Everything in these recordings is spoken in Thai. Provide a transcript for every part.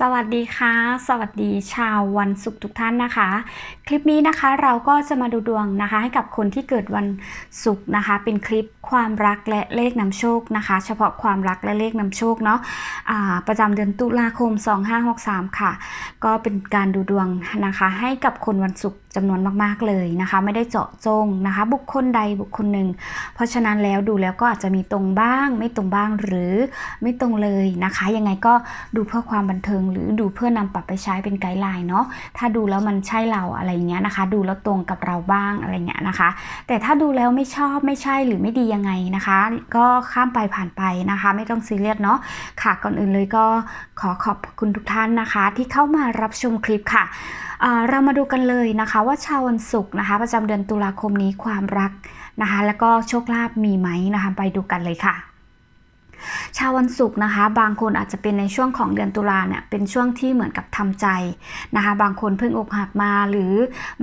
สวัสดีค่ะ สวัสดีชาววันศุกร์ทุกท่านนะคะ คลิปนี้นะคะเราก็จะมาดูดวงนะคะ ให้กับคนที่เกิดวันศุกร์นะคะ เป็นคลิปความรักและเลขนำโชคนะคะ เฉพาะความรักและเลขนำโชคเนาะอ่าประจำเดือนตุลาคม 2563 ค่ะ ก็เป็นการดูดวงนะคะ ให้กับคนวันศุกร์จำนวนมากๆเลยนะคะ ไม่ได้เจาะจงนะคะ บุคคลใดบุคคลหนึ่ง เพราะฉะนั้นแล้วดูแล้วก็อาจจะมีตรงบ้าง ไม่ตรงบ้างหรือไม่ตรงเลยนะคะ ยังไงก็ดูเพื่อความบันเทิงหรือดูเพื่อนำปรับไปใช้เป็นไกด์ไลน์เนาะถ้าดูแล้วมันใช่เราอะไรเงี้ยนะคะ ดูแล้วตรงกับเราบ้างอะไรเงี้ยนะคะ แต่ถ้าดูแล้วไม่ชอบไม่ใช่หรือไม่ดียังไงนะคะ ก็ข้ามไปผ่านไปนะคะ ไม่ต้องซีเรียสเนาะค่ะก่อนอื่นเลยก็ขอขอบคุณทุกท่านนะคะ ที่เข้ามารับชมคลิปค่ะเรามาดูกันเลยนะคะว่าชาววันศุกร์นะคะ ประจำเดือนตุลาคมนี้ความรักนะคะ แล้วก็โชคลาภมีไหมนะคะ ไปดูกันเลยค่ะ ชาววันศุกร์นะคะ บางคนอาจจะเป็นในช่วงของเดือนตุลาเนี่ยเป็นช่วงที่เหมือนกับทำใจนะคะ บางคนเพิ่งอกหักมาหรือ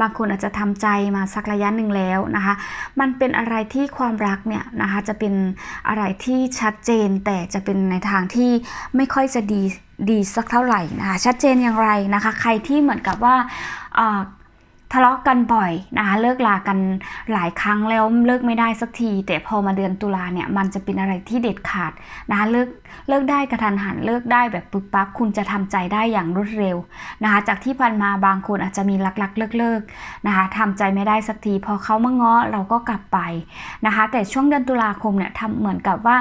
บางคนอาจจะทำใจมาสักระยะหนึ่งแล้วนะคะ มันเป็นอะไรที่ความรักเนี่ยนะคะจะเป็นอะไรที่ชัดเจนแต่จะเป็นในทางที่ไม่ค่อยจะดีดีสักเท่าไหร่นะคะชัดเจนอย่างไรนะคะ ใครที่เหมือนกับว่า ทะเลาะกันบ่อยนะคะเลิกลากันหลายครั้งแล้วเลิกไม่ได้สักที แต่พอมาเดือนตุลาเนี่ยมันจะเป็นอะไรที่เด็ดขาดนะคะเลิกเลิกได้กระทันหันเลิกได้แบบปึ๊บปั๊บคุณจะทำใจได้อย่างรวดเร็วนะคะจากที่ผ่านมาบางคนอาจจะมีรักๆเลิกๆนะคะทำใจไม่ได้สักทีพอเขามาง้อเราก็กลับไปนะคะแต่ช่วงเดือนตุลาคมเนี่ยทำเหมือนกับว่า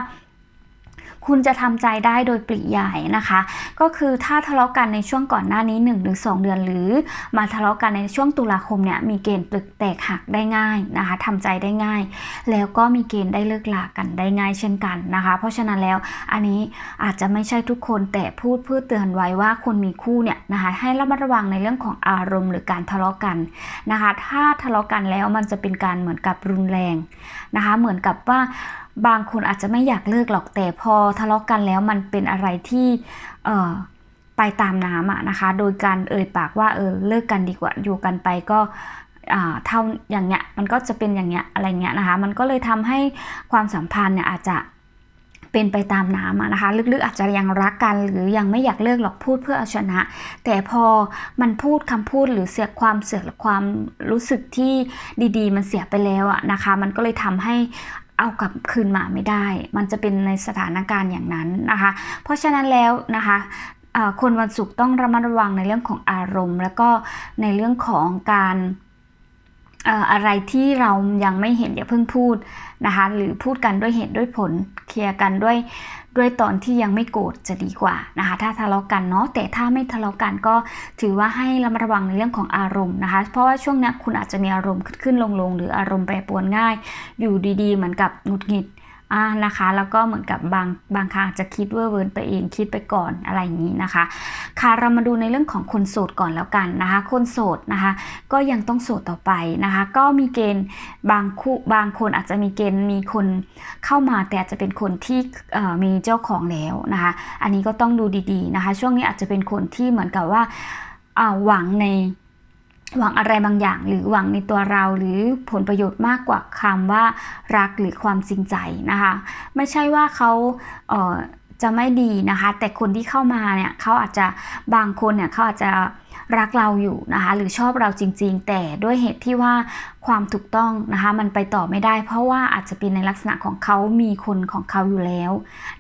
คุณจะทำใจได้โดยปริยายนะคะ ก็คือถ้าทะเลาะกันในช่วงก่อนหน้านี้ 1 หรือ 2 เดือนหรือ มาทะเลาะกันในช่วงตุลาคมเนี่ยมีเกณฑ์ปลึกแตกหักได้ง่ายนะคะทำใจได้ง่าย แล้วก็มีเกณฑ์ได้เลิกลากันได้ง่ายเช่นกันนะคะ เพราะฉะนั้นแล้วอันนี้อาจจะไม่ใช่ทุกคนแต่พูดเพื่อเตือนไว้ว่าคนมีคู่เนี่ยนะคะให้ระมัดระวังในเรื่องของอารมณ์หรือการทะเลาะกันนะคะ ถ้าทะเลาะกันแล้วมันจะเป็นการเหมือนกับรุนแรงนะคะ เหมือนกับว่า บางคนอาจจะไม่อยากเลิกหรอกแต่พอทะเลาะกันแล้วมันเป็นอะไรที่เไปตามน้ำะนะคะ โดยการเอ่ยปากว่าเออเลิกกันดีกว่าอยู่กันไปก็เท่าอย่างเงี้ยมันก็จะเป็นอย่างเงี้ยอะไรเงี้ยนะคะ มันก็เลยทำให้ความสัมพันธ์เนี่ยอาจจะเป็นไปตามน้ำนะคะ ลึกๆอาจจะยังรักกันหรือยังไม่อยากเลิกหรอกพูดเพื่อเอาชนะ แต่พอมันพูดคำพูดหรือเสียความเสียความรู้สึกที่ดีๆ มันเสียไปแล้วอะนะคะ มันก็เลยทำให้ เอากลับคืนมาไม่ได้ มันจะเป็นในสถานการณ์อย่างนั้นนะคะ เพราะฉะนั้นแล้วนะคะคนวันศุกร์ต้องระมัดระวังในเรื่องของอารมณ์ แล้วก็ในเรื่องของการ อะไรที่เรายังไม่เห็นอย่าเพิ่งพูดนะคะหรือพูดกันด้วยเหตุด้วยผลเคลียร์กันด้วยด้วยตอนที่ยังไม่โกรธจะดีกว่านะคะถ้าทะเลาะกันเนาะแต่ถ้าไม่ทะเลาะกันก็ถือว่าให้ระมัดระวังในเรื่องของอารมณ์นะคะ เพราะว่าช่วงนี้คุณอาจจะมีอารมณ์ขึ้นขึ้นลงลงหรืออารมณ์แปรปรวนง่าย อยู่ดีๆ เหมือนกับหงุดหงิด อ่านะคะแล้วก็เหมือนกับบางบางครั้งจะคิดเวอร์เวิร์นไปเองคิดไปก่อนอะไรอย่างนี้นะคะ ค่ะเรามาดูในเรื่องของคนโสดก่อนแล้วกันนะคะ คนโสดนะคะ ก็ยังต้องโสดต่อไปนะคะ ก็มีเกณฑ์บางคู่บางคนอาจจะมีเกณฑ์มีคนเข้ามาแต่อาจจะเป็นคนที่มีเจ้าของแล้วนะคะ อันนี้ก็ต้องดูดีๆนะคะ ช่วงนี้อาจจะเป็นคนที่เหมือนกับว่าหวังใน หวังอะไรบางอย่าง หรือหวังในตัวเราหรือผลประโยชน์มากกว่าคำว่ารักหรือความจริงใจนะคะ ไม่ใช่ว่าเขาเออจะไม่ดีนะคะ แต่คนที่เข้ามาเนี่ยเขาอาจจะบางคนเนี่ยเขาอาจจะ รักเราอยู่นะคะหรือชอบเราจริง ๆ แต่ด้วยเหตุที่ว่าความถูกต้องนะคะมันไปต่อไม่ได้ เพราะว่าอาจจะเป็นในลักษณะของเขามีคนของเขาอยู่แล้ว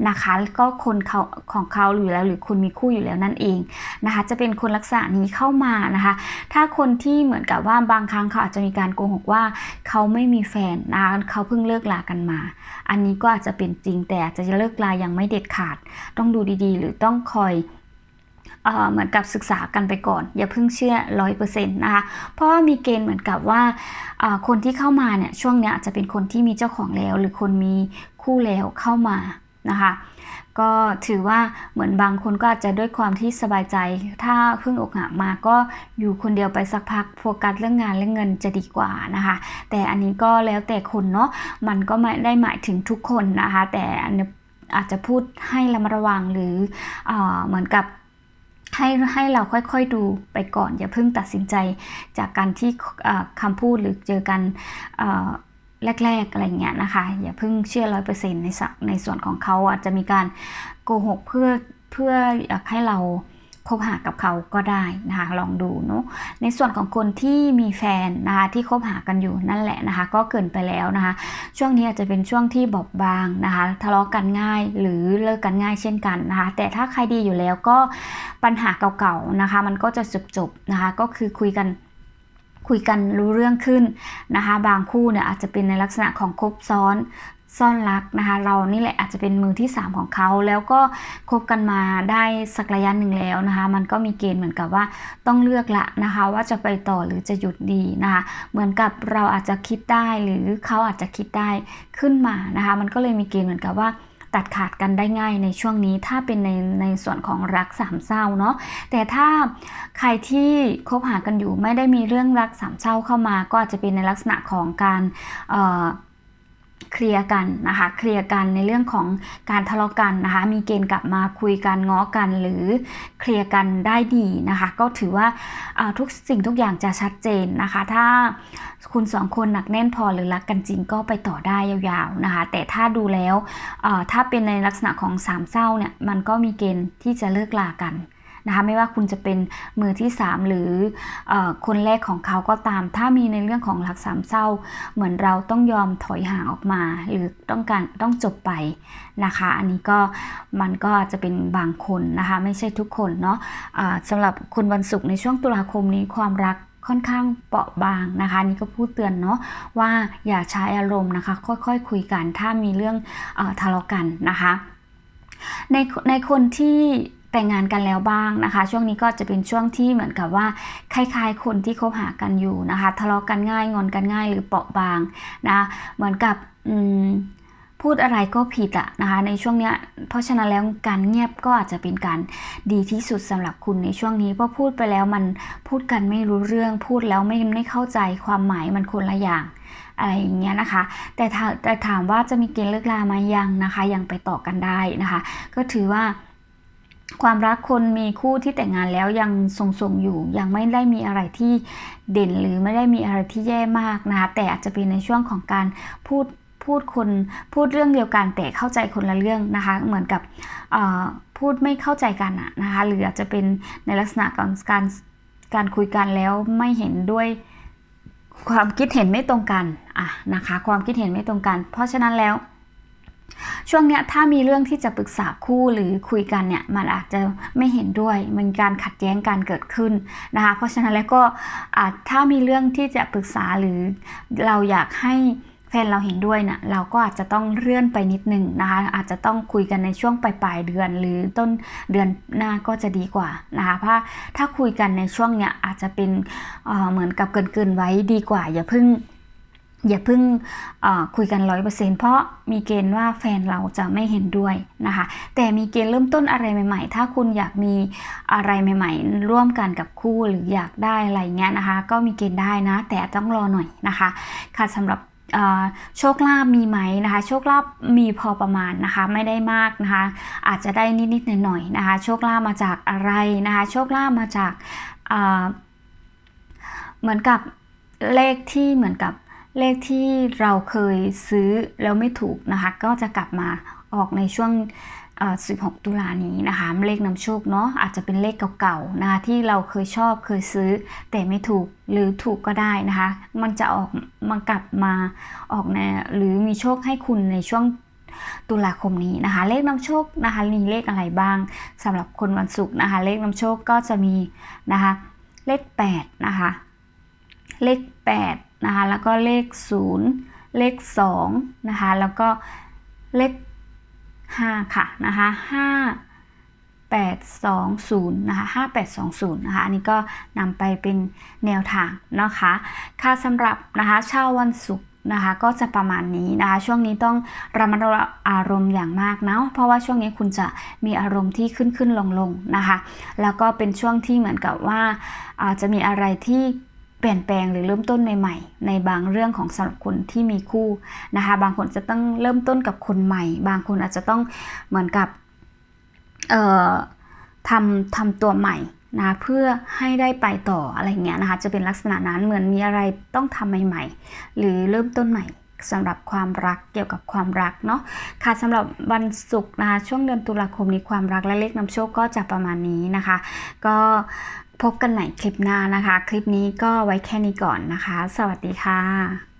นะคะก็คนเขาของเขาอยู่แล้ว หรือคนมีคู่อยู่แล้วนั่นเองนะคะจะเป็นคนลักษณะนี้เข้ามานะคะถ้าคนที่เหมือนกับว่าบางครั้งเขาอาจจะมีการโกหกว่าเขาไม่มีแฟนนะคะเขาเพิ่งเลิกลากันมา อันนี้ก็อาจจะเป็นจริงแต่อาจจะเลิกลายังไม่เด็ดขาด ต้องดูดีๆ หรือต้องคอย เหมือนกับศึกษากันไปก่อน อย่าเพิ่งเชื่อร้อยเปอร์เซ็นต์นะคะเพราะว่ามีเกณฑ์เหมือนกับว่าคนที่เข้ามาเนี่ยช่วงเนี้ยอาจจะเป็นคนที่มีเจ้าของแล้ว หรือคนมีคู่แล้วเข้ามานะคะก็ถือว่าเหมือนบางคนก็อาจจะด้วยความที่สบายใจ ถ้าเพิ่งอกหักมาก็อยู่คนเดียวไปสักพักโฟกัสเรื่องงานเรื่องเงินจะดีกว่านะคะ แต่อันนี้ก็แล้วแต่คนเนาะมันก็ไม่ได้หมายถึงทุกคนนะคะ แต่อันนี้อาจจะพูดให้ระมัดระวังหรืออเหมือนกับ ให้ให้เราค่อยๆดูไปก่อน อย่าเพิ่งตัดสินใจจากการที่คำพูดหรือเจอกันแรกๆอะไรเงี้ยนะคะ อย่าเพิ่งเชื่อร้อยเปอร์เซ็นต์ในสในส่วนของเขาอาจจะมีการโกหกเพื่อเพื่ออยากให้เรา คบหากับเขาก็ได้นะคะลองดูเนาะในส่วนของคนที่มีแฟนนะคะที่คบหากันอยู่นั่นแหละนะคะ ก็เกินไปแล้วนะคะ ช่วงนี้อาจจะเป็นช่วงที่บอบบางนะคะ ทะเลาะกันง่ายหรือเลิกกันง่ายเช่นกันนะคะ แต่ถ้าใครดีอยู่แล้วก็ปัญหาเก่าๆนะคะ มันก็จะจบๆนะคะ ก็คือคุยกัน คุยกันรู้เรื่องขึ้นนะคะ บางคู่เนี่ยอาจจะเป็นในลักษณะของคบซ้อนซ่อนรักนะคะ เรานี่แหละอาจจะเป็นมือที่ 3 ของเขาแล้วก็คบกันมาได้สักระยะหนึ่งแล้วนะคะ มันก็มีเกณฑ์เหมือนกับว่าต้องเลือกละนะคะ ว่าจะไปต่อหรือจะหยุดดีนะคะ เหมือนกับเราอาจจะคิดได้หรือเขาอาจจะคิดได้ขึ้นมานะคะ มันก็เลยมีเกณฑ์เหมือนกับว่า ตัดขาดกันได้ง่ายในช่วงนี้ถ้าเป็นในในส่วนของรักสามเศร้าเนาะแต่ถ้าใครที่คบหากันอยู่ไม่ได้มีเรื่องรักสามเศร้าเข้ามา ก็อาจจะเป็นในลักษณะของการ เคลียร์กันนะคะเคลียร์กันในเรื่องของการทะเลาะกันนะคะ มีเกณฑ์กลับมาคุยกันง้อกันหรือเคลียร์กันได้ดีนะคะ ก็ถือว่าาทุกสิ่งทุกอย่างจะชัดเจนนะคะ ถ้าคุณสองคนหนักแน่นพอหรือรักกันจริงก็ไปต่อได้ยาวๆนะคะ แต่ถ้าดูแล้วถ้าเป็นในลักษณะของสามเศร้าเนี่ยมันก็มีเกณฑ์ที่จะเลิกลากัน นะคะไม่ว่าคุณจะเป็นมือที่ 3 หรืออคนแรกของเขาก็ตาม ถ้ามีในเรื่องของรักสามเศร้า เหมือนเราต้องยอมถอยห่างออกมา หรือต้องการต้องจบไปนะคะ อันนี้ก็มันก็จจะเป็นบางคนนะคะ ไม่ใช่ทุกคนเนาะะสำหรับคุณวันศุกร์ในช่วงตุลาคมนี้ความรักค่อนข้างเปราะบางนะคะนี่ก็พูดเตือนเนาะว่าอย่าใช้อารมณ์นะคะ ค่อยๆคคุยกันถ้ามีเรื่องอทะเลาะกันนะคะในในคนที่ แต่งงานกันแล้วบ้างนะคะ ช่วงนี้ก็จะเป็นช่วงที่เหมือนกับว่าคล้ายๆ คนที่คบหากันอยู่นะคะ ทะเลาะกันง่ายงอนกันง่ายหรือเปราะบางนะเหมือนกับพูดอะไรก็ผิดอะนะคะในช่วงนี้เพราะฉะนั้นแล้วการเงียบก็อาจจะเป็นการดีที่สุดสำหรับคุณในช่วงนี้เพราะพูดไปแล้วมันพูดกันไม่รู้เรื่องพูดแล้วไม่ไม่เข้าใจความหมายมันคนละอย่างอะไรอย่างเงี้ยนะคะ แต่แต่ถามว่าจะมีเกณฑ์เลิกลาไหมยังนะคะ ยังไปต่อกันได้นะคะ ก็ถือว่า ความรักคนมีคู่ที่แต่งงานแล้วยังทรงๆอยู่ ยังไม่ได้มีอะไรที่เด่นหรือไม่ได้มีอะไรที่แย่มากนะคะแต่อาจจะเป็นในช่วงของการพูดพูดคนพูดเรื่องเดียวกันแต่เข้าใจคนละเรื่องนะคะ เหมือนกับพูดไม่เข้าใจกันนะคะหรืออาจจะเป็นในลักษณะของการการคุยกันแล้วไม่เห็นด้วยความคิดเห็นไม่ตรงกันอะนะคะ ความคิดเห็นไม่ตรงกัน เพราะฉะนั้นแล้ว ช่วงเนี้ยถ้ามีเรื่องที่จะปรึกษาคู่หรือคุยกันเนี่ยมันอาจจะไม่เห็นด้วยมันการขัดแย้งกันเกิดขึ้นนะคะเพราะฉะนั้นแล้วก็ถ้ามีเรื่องที่จะปรึกษาหรือเราอยากให้แฟนเราเห็นด้วยนะ่ะเราก็อาจจะต้องเลื่อนไปนิดนึงนะคะ อาจจะต้องคุยกันในช่วงปลายๆเดือน หรือต้นเดือนหน้าก็จะดีกว่านะคะเพราะถ้าคุยกันในช่วงเนี้ยอาจจะเป็นเเหมือนกับเกินๆไว้ดีกว่า อย่าเพิ่ง อย่าเพิ่งคุยกันร้อยเปอร์เซ็นต์เพราะมีเกณฑ์ว่าแฟนเราจะไม่เห็นด้วยนะคะ แต่มีเกณฑ์เริ่มต้นอะไรใหม่ ๆ ถ้าคุณอยากมีอะไรใหม่ ๆ ร่วมกันกับคู่หรืออยากได้อะไรเงี้ยนะคะ ก็มีเกณฑ์ได้นะ แต่ต้องรอหน่อยนะคะ ค่ะสำหรับโชคลาภมีไหมนะคะ โชคลาภมีพอประมาณนะคะ ไม่ได้มากนะคะ อาจจะได้นิดๆหน่อยๆนะคะ โชคลาภมาจากอะไรนะคะ โชคลาภมาจากเหมือนกับเลขที่เหมือนกับ เลขที่เราเคยซื้อแล้วไม่ถูกนะคะ ก็จะกลับมาออกในช่วง 16 ตุลานี้นะคะเลขนำโชคเนาะอาจจะเป็นเลขเก่าๆนะคะที่เราเคยชอบเคยซื้อ แต่ไม่ถูกหรือถูกก็ได้นะคะ มันจะออกมากลับมาออกในหรือมีโชคให้คุณในช่วงตุลาคมนี้นะคะ เลขนำโชคนะคะมีเลขอะไรบ้างสำหรับคนวันศุกร์นะคะ เลขนำโชคก็จะมีนะคะ เลข8นะคะเลข8 นะคะแล้วก็เลข 0 เลข2นะคะแล้วก็เลข 5 ค่ะนะคะ5 8 2 0นะคะ5820นะคะอันนี้ก็นำไปเป็นแนวทางนะคะค่ะสำหรับนะคะเช้าวันศุกร์นะคะก็จะประมาณนี้นะคะช่วงนี้ต้องระมัดระวังอารมณ์อย่างมากนะเพราะว่าช่วงนี้คุณจะมีอารมณ์ที่ขึ้นขึ้นลงลงนะคะแล้วก็เป็นช่วงที่เหมือนกับว่าอาจจะมีอะไรที่ เปลี่ยนแปลงหรือเริ่มต้นใหม่ ๆ ในบางเรื่องของสำหรับคนที่มีคู่นะคะ บางคนจะต้องเริ่มต้นกับคนใหม่ บางคนอาจจะต้องเหมือนกับเอ่อทำทำตัวใหม่นะเพื่อให้ได้ไปต่ออะไรเงี้ยนะคะ จะเป็นลักษณะนั้นเหมือนมีอะไรต้องทำใหม่ ๆ หรือเริ่มต้นใหม่สำหรับความรักเกี่ยวกับความรักเนาะค่ะสำหรับวันศุกร์นะคะช่วงเดือนตุลาคมนี้ความรักและเลขนำโชคก็จะประมาณนี้นะคะ ก็ พบกันใหม่คลิปหน้านะคะ คลิปนี้ก็ไว้แค่นี้ก่อนนะคะ สวัสดีค่ะ